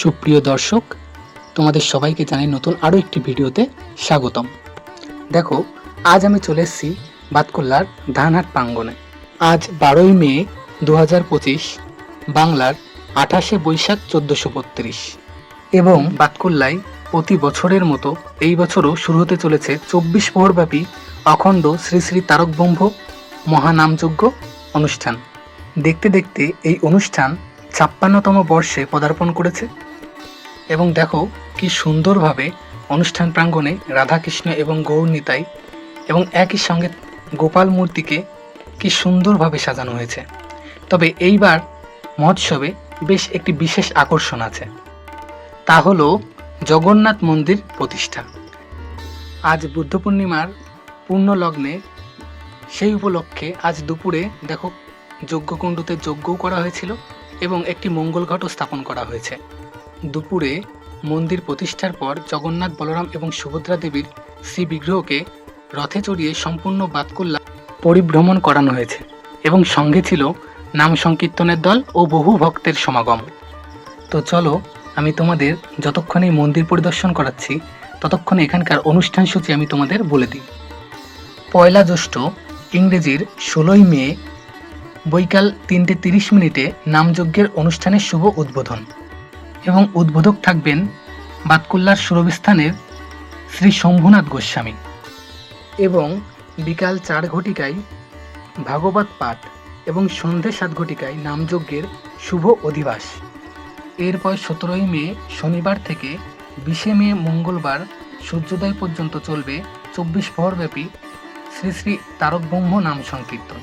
সুপ্রিয় দর্শক, তোমাদের সবাইকে জানাই নতুন আরও একটি ভিডিওতে স্বাগতম। দেখো, আজ আমি চলে এসেছি বাতকুল্লার ধানহাট প্রাঙ্গণে। আজ বারোই মে দু হাজার পঁচিশ, বাংলার আঠাশে বৈশাখ চোদ্দোশো বত্রিশ। এবং বাতকুল্লায় প্রতি বছরের মতো এই বছরও শুরু হতে চলেছে চব্বিশ প্রহরব্যাপী অখণ্ড শ্রী শ্রী তারক ব্রহ্ম মহানামযজ্ঞ অনুষ্ঠান। দেখতে দেখতে এই অনুষ্ঠান ছাপ্পান্নতম বর্ষে পদার্পণ করেছে। এবং দেখো কি সুন্দরভাবে অনুষ্ঠান প্রাঙ্গণে রাধাকৃষ্ণ এবং গৌর নিতাই এবং একই সঙ্গে গোপাল মূর্তিকে কি সুন্দরভাবে সাজানো হয়েছে। তবে এইবার মহোৎসবে বেশ একটি বিশেষ আকর্ষণ আছে। তা হলো জগন্নাথ মন্দির প্রতিষ্ঠা। আজ বুদ্ধ পূর্ণিমার পূর্ণ লগ্নে সেই উপলক্ষে আজ দুপুরে দেখো যজ্ঞকুণ্ডতে যজ্ঞও করা হয়েছিল এবং একটি মঙ্গল ঘটও স্থাপন করা হয়েছে। দুপুরে মন্দির প্রতিষ্ঠার পর জগন্নাথ বলরাম এবং সুভদ্রা দেবীর শ্রী বিগ্রহকে রথে চড়িয়ে সম্পূর্ণ বাতকুল্লা পরিভ্রমণ করানো হয়েছে এবং সঙ্গে ছিল নাম সংকীর্তনের দল ও বহু ভক্তের সমাগম। তো চলো, আমি তোমাদের যতক্ষণ এই মন্দির পরিদর্শন করাচ্ছি, ততক্ষণ এখানকার অনুষ্ঠান সূচি আমি তোমাদের বলে দিই। পয়লা জ্যৈষ্ঠ, ইংরেজির ষোলোই মে, বৈকাল তিনটে তিরিশ মিনিটে নামযজ্ঞের অনুষ্ঠানের শুভ উদ্বোধন। এবং উদ্বোধক থাকবেন বাতকুল্লার সুরবিস্থানের শ্রী শম্ভুনাথ গোস্বামী। এবং বিকাল চার ঘটিকায় ভাগবত পাঠ এবং সন্ধে সাত ঘটিকায় নামযজ্ঞের শুভ অধিবাস। এরপর সতেরোই মে শনিবার থেকে বিশে মে মঙ্গলবার সূর্যোদয় পর্যন্ত চলবে চব্বিশ প্রহরব্যাপী শ্রী শ্রী তারক ব্রহ্ম নাম সংকীর্তন।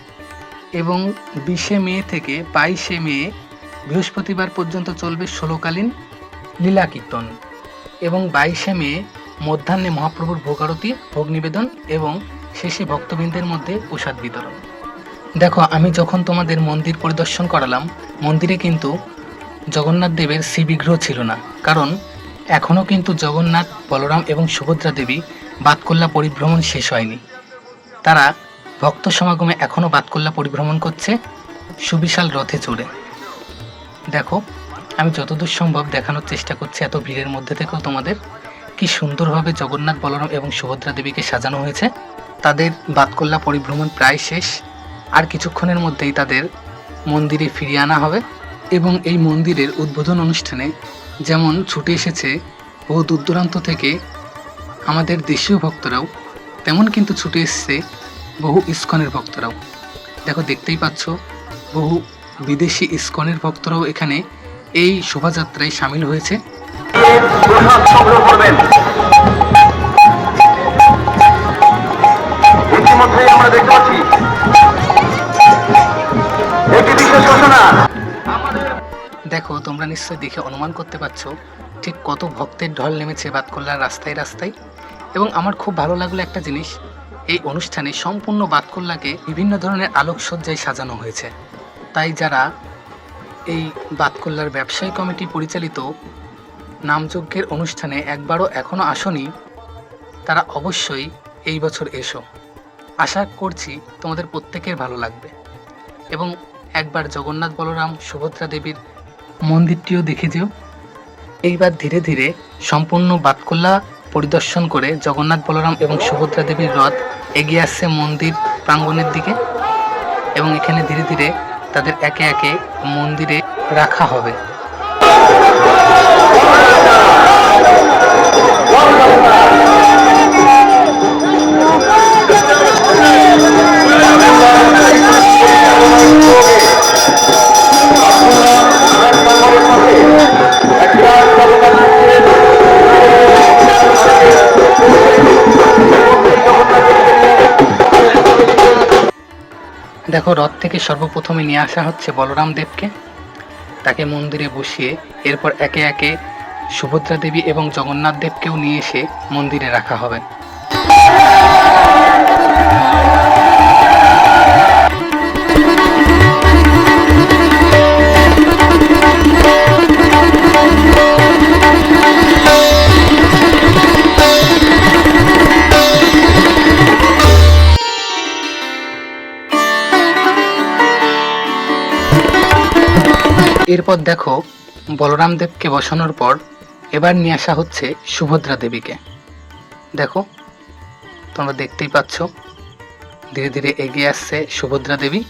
এবং বিশে মে থেকে বাইশে মে বৃহস্পতিবার পর্যন্ত চলবে ষোলোকালীন লীলা কীর্তন এবং বাইশে মে মধ্যাহ্নে মহাপ্রভুর ভোগারতি, ভোগ নিবেদন এবং শেষে ভক্তবৃন্দের মধ্যে প্রসাদ বিতরণ। দেখো, আমি যখন তোমাদের মন্দির পরিদর্শন করালাম, মন্দিরে কিন্তু জগন্নাথ দেবের শ্রীবিগ্রহ ছিল না। কারণ এখনও কিন্তু জগন্নাথ, বলরাম এবং সুভদ্রা দেবী বাতকল্লা পরিভ্রমণ শেষ হয়নি। তারা ভক্ত সমাগমে এখনও বাতকল্লা পরিভ্রমণ করছে সুবিশাল রথে চড়ে। দেখো, আমি যতদূর সম্ভব দেখানোর চেষ্টা করছি এত ভিড়ের মধ্যে থেকেও তোমাদের। কি সুন্দরভাবে জগন্নাথ বলরাম এবং সুভদ্রা দেবীকে সাজানো হয়েছে। তাদের বাতকল্লা পরিভ্রমণ প্রায় শেষ। আর কিছুক্ষণের মধ্যেই তাদের মন্দিরে ফিরিয়ে আনা হবে এবং এই মন্দিরের উদ্বোধন অনুষ্ঠানে যেমন ছুটে এসেছে বহু দূর দূরান্ত থেকে আমাদের দেশীয় ভক্তরাও, তেমন কিন্তু ছুটে এসছে বহু ইস্কনের ভক্তরাও। দেখো, দেখতেই পাচ্ছ, বহু বিদেশি ইস্কনের ভক্তরাও এখানে এই শোভাযাত্রায় সামিল হয়েছে। আমরা দেখতে পাচ্ছি দেখো তোমরা নিশ্চয়ই দেখে অনুমান করতে পারছ ঠিক কত ভক্তের ঢল নেমেছে বাতকল্লার রাস্তায় রাস্তায়। এবং আমার খুব ভালো লাগল একটা জিনিস এই অনুষ্ঠানে সম্পূর্ণ বাতকল্লাকে বিভিন্ন ধরনের আলোকসজ্জায় সাজানো হয়েছে। তাই যারা এই বাতকল্লার ব্যবসায়ী কমিটি পরিচালিত নামযজ্ঞের অনুষ্ঠানে একবারও এখনও আসনি, তারা অবশ্যই এই বছর এসো। আশা করছি তোমাদের প্রত্যেকের ভালো লাগবে। এবং একবার জগন্নাথ বলরাম সুভদ্রা দেবীর মন্দিরটিও দেখে যেও। এইবার ধীরে ধীরে সম্পূর্ণ বাতকল্লা পরিদর্শন করে জগন্নাথ বলরাম এবং সুভদ্রা দেবীর রথ এগিয়ে আসছে মন্দির প্রাঙ্গণের দিকে। এবং এখানে ধীরে ধীরে তাদের একে একে মন্দিরে রাখা হবে। দেখো, রথ থেকে সর্বপ্রথমে নিয়ে আসা হচ্ছে বলরাম দেবকে। তাকে মন্দিরে বসিয়ে এরপর একে একে সুভদ্রা দেবী এবং জগন্নাথ দেবকেও নিয়ে এসে মন্দিরে রাখা হবে। এরপর দেখো বলরাম দেবকে বসানোর পর এবার নিয়ে আসা হচ্ছে সুভদ্রা দেবীকে। দেখো, তোমরা দেখতেই পাচ্ছ, ধীরে ধীরে এগিয়ে আসছে সুভদ্রা দেবী।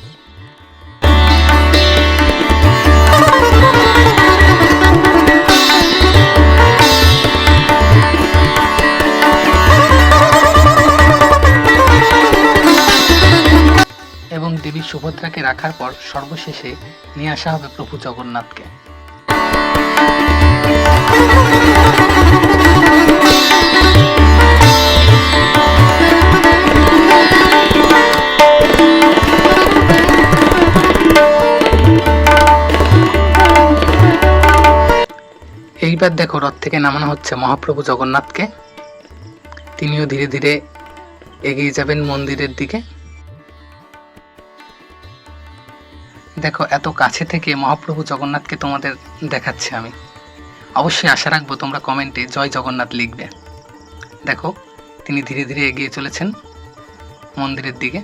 সুভদ্রাকে রাখার পর সর্বশেষে নিয়ে আসা হবে প্রভু জগন্নাথকে। এইবার দেখো রথ থেকে নামানো হচ্ছে মহাপ্রভু জগন্নাথকে। তিনিও ধীরে ধীরে এগিয়ে যাবেন মন্দিরের দিকে। দেখো, এত কাছে থেকে মহাপ্রভু জগন্নাথকে তোমাদের দেখাচ্ছি আমি। অবশ্যই আশা রাখব তোমরা কমেন্টে জয় জগন্নাথ লিখবে। দেখো, তিনি ধীরে ধীরে এগিয়ে চলেছেন মন্দিরের দিকে।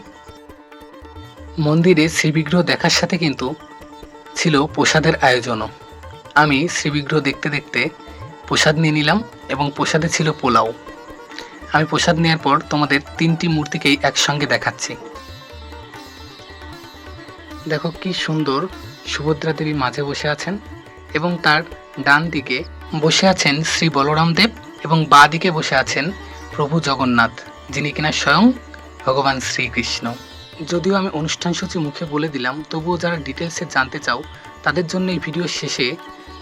মন্দিরে শ্রীবিগ্রহ দেখার সাথে কিন্তু ছিল প্রসাদের আয়োজনও। আমি শ্রীবিগ্রহ দেখতে দেখতে প্রসাদ নিয়ে নিলাম এবং প্রসাদে ছিল পোলাও। আমি প্রসাদ নেওয়ার পর তোমাদের তিনটি মূর্তিকেই একসঙ্গে দেখাচ্ছি। দেখো কি সুন্দর সুভদ্রা দেবী মাঝে বসে আছেন এবং তার ডান দিকে বসে আছেন শ্রী বলরাম দেব এবং বাঁ দিকে বসে আছেন প্রভু জগন্নাথ, যিনি কিনা স্বয়ং ভগবান শ্রীকৃষ্ণ। যদিও আমি অনুষ্ঠান সূচি মুখে বলে দিলাম, তবুও যারা ডিটেলসে জানতে চাও, তাদের জন্য এই ভিডিও শেষে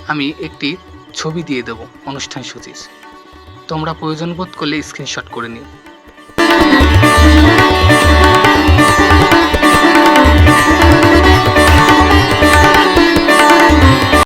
আমি একটি ছবি দিয়ে দেব অনুষ্ঠান সূচির তোমরা প্রয়োজন বোধ করলে স্ক্রিনশট করে নিও।